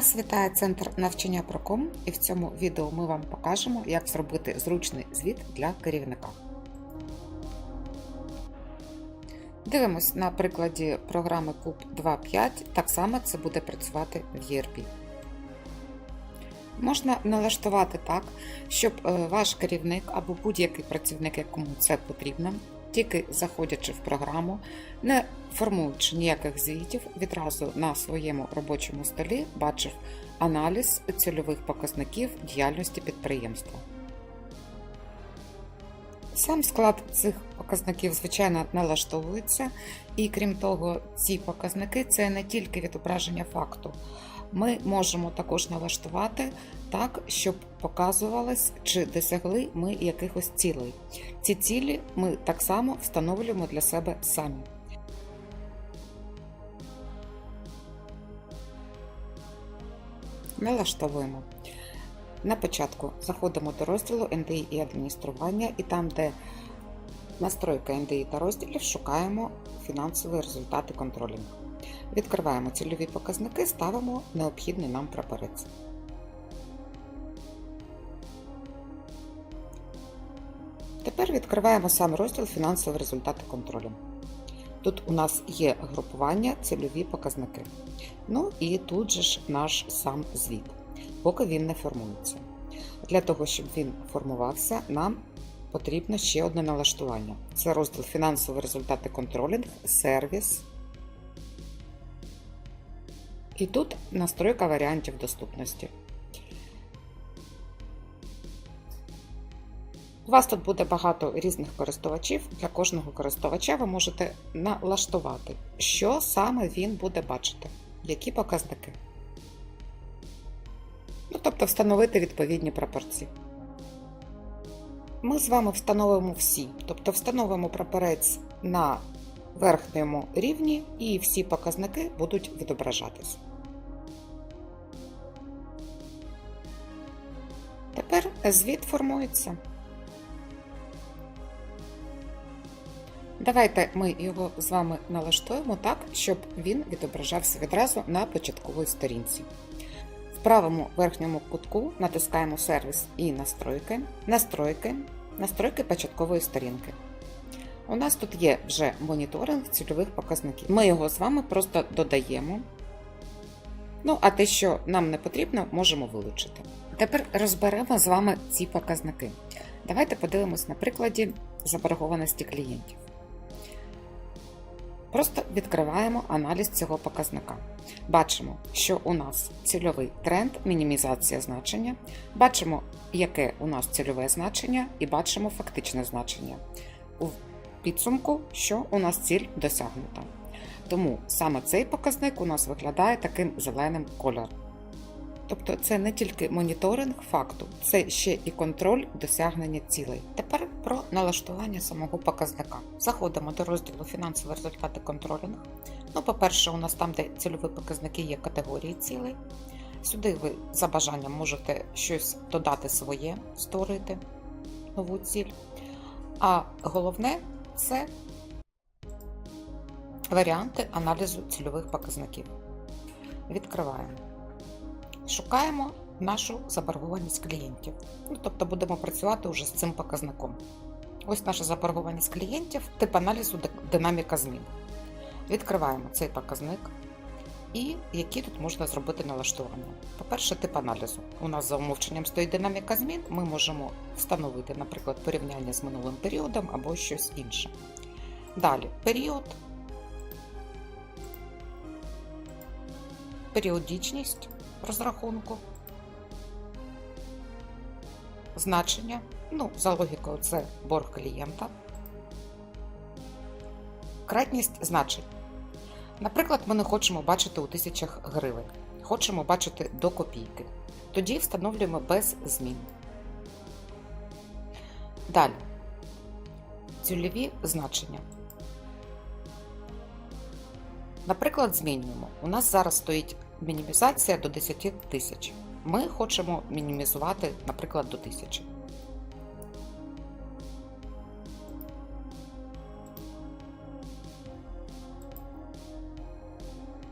Вас вітає центр навчання Проком, і в цьому відео ми вам покажемо, як зробити зручний звіт для керівника. Дивимось на прикладі програми Куб 2.5. Так само це буде працювати в ERP. Можна налаштувати так, щоб е, ваш керівник або будь-який працівник, якому це потрібно, тільки заходячи в програму, не формуючи ніяких звітів, відразу на своєму робочому столі бачив аналіз цільових показників діяльності підприємства. Сам склад цих показників, звичайно, налаштовується, і крім того, ці показники це не тільки відображення факту. Ми можемо також налаштувати так, щоб показувалось, чи досягли ми якихось цілей. Ці цілі ми так само встановлюємо для себе самі. Налаштовуємо. На початку заходимо до розділу NDI і адміністрування, і там, де настройка NDI та розділів, шукаємо фінансові результати контролінгу. Відкриваємо цільові показники, ставимо необхідний нам прапорець. Тепер відкриваємо сам розділ фінансові результати контролю. Тут у нас є групування, цільові показники. Ну і тут же ж наш сам звіт, поки він не формується. Для того, щоб він формувався, нам потрібно ще одне налаштування. Це розділ фінансові результати контролінг, сервіс. І тут настройка варіантів доступності. У вас тут буде багато різних користувачів. Для кожного користувача ви можете налаштувати, що саме він буде бачити, які показники. Ну, тобто встановити відповідні пропорції. Ми з вами встановимо всі, тобто встановимо прапорець на верхньому рівні, і всі показники будуть відображатись. Тепер звіт формується. Давайте ми його з вами налаштуємо так, щоб він відображався відразу на початковій сторінці. В правому верхньому кутку натискаємо сервіс і настройки, настройки, настройки початкової сторінки. У нас тут є вже моніторинг цільових показників. Ми його з вами просто додаємо. Ну, а те, що нам не потрібно, можемо вилучити. Тепер розберемо з вами ці показники. Давайте подивимось на прикладі заборгованості клієнтів. Просто відкриваємо аналіз цього показника. Бачимо, що у нас цільовий тренд, мінімізація значення. Бачимо, яке у нас цільове значення, і бачимо фактичне значення. У підсумку, що у нас ціль досягнута. Тому саме цей показник у нас виглядає таким зеленим кольором. Тобто це не тільки моніторинг факту, це ще і контроль досягнення цілей. Тепер про налаштування самого показника. Заходимо до розділу фінансові результати контролінг. Ну, по-перше, у нас там, де цільові показники є категорії цілей. Сюди ви за бажанням можете щось додати своє, створити нову ціль. А головне це варіанти аналізу цільових показників. Відкриваємо. Шукаємо нашу заборгованість клієнтів. Ну, Тобто будемо працювати вже з цим показником. Ось наша заборгованість клієнтів, тип аналізу динаміка змін. Відкриваємо цей показник. І які тут можна зробити налаштування. По-перше, тип аналізу. У нас за умовченням стоїть динаміка змін. Ми можемо встановити, наприклад, порівняння з минулим періодом або щось інше. Далі період, періодичність розрахунку, значення. Ну, за логікою, це борг клієнта, кратність значень. Наприклад, ми не хочемо бачити у тисячах гривень, хочемо бачити до копійки. Тоді встановлюємо без змін. Далі. Цільові значення. Наприклад, змінюємо. У нас зараз стоїть мінімізація до 10 тисяч. Ми хочемо мінімізувати, наприклад, до 1000.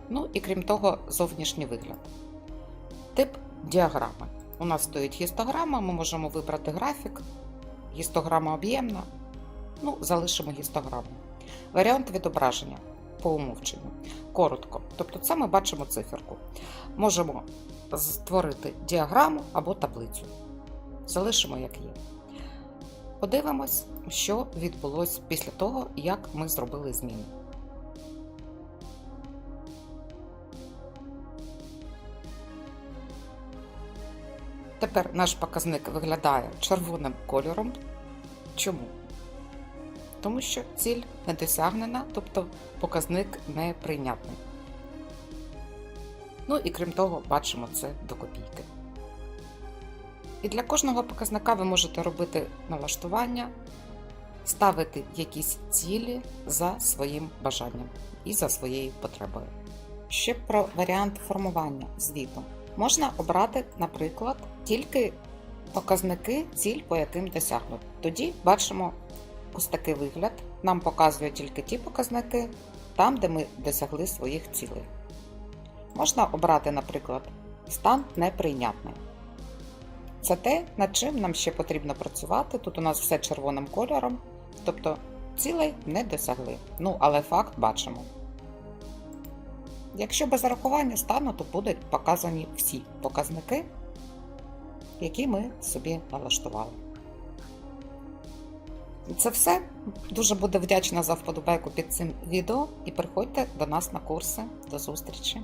Ну і крім того, зовнішній вигляд. Тип діаграми. У нас стоїть гістограма, ми можемо вибрати графік, гістограма об'ємна. Ну, залишимо гістограму. Варіант відображення по умовченню. Коротко. Тобто, це ми бачимо циферку. Можемо створити діаграму або таблицю. Залишимо як є. Подивимось, що відбулося після того, як ми зробили зміни. Тепер наш показник виглядає червоним кольором. Чому? Тому що ціль не досягнена, тобто показник неприйнятний. Ну і крім того, бачимо це до копійки. І для кожного показника ви можете робити налаштування, ставити якісь цілі за своїм бажанням і за своєю потребою. Ще про варіант формування звіту. Можна обрати, наприклад, тільки показники, ціль, по яким досягнуть. Тоді бачимо ось такий вигляд. Нам показує тільки ті показники, там, де ми досягли своїх цілей. Можна обрати, наприклад, стан неприйнятний. Це те, над чим нам ще потрібно працювати. Тут у нас все червоним кольором, тобто цілей не досягли. Ну, але факт бачимо. Якщо без зарахування стану, то будуть показані всі показники, які ми собі налаштували. Це все. Дуже буду вдячна за вподобайку під цим відео і приходьте до нас на курси. До зустрічі!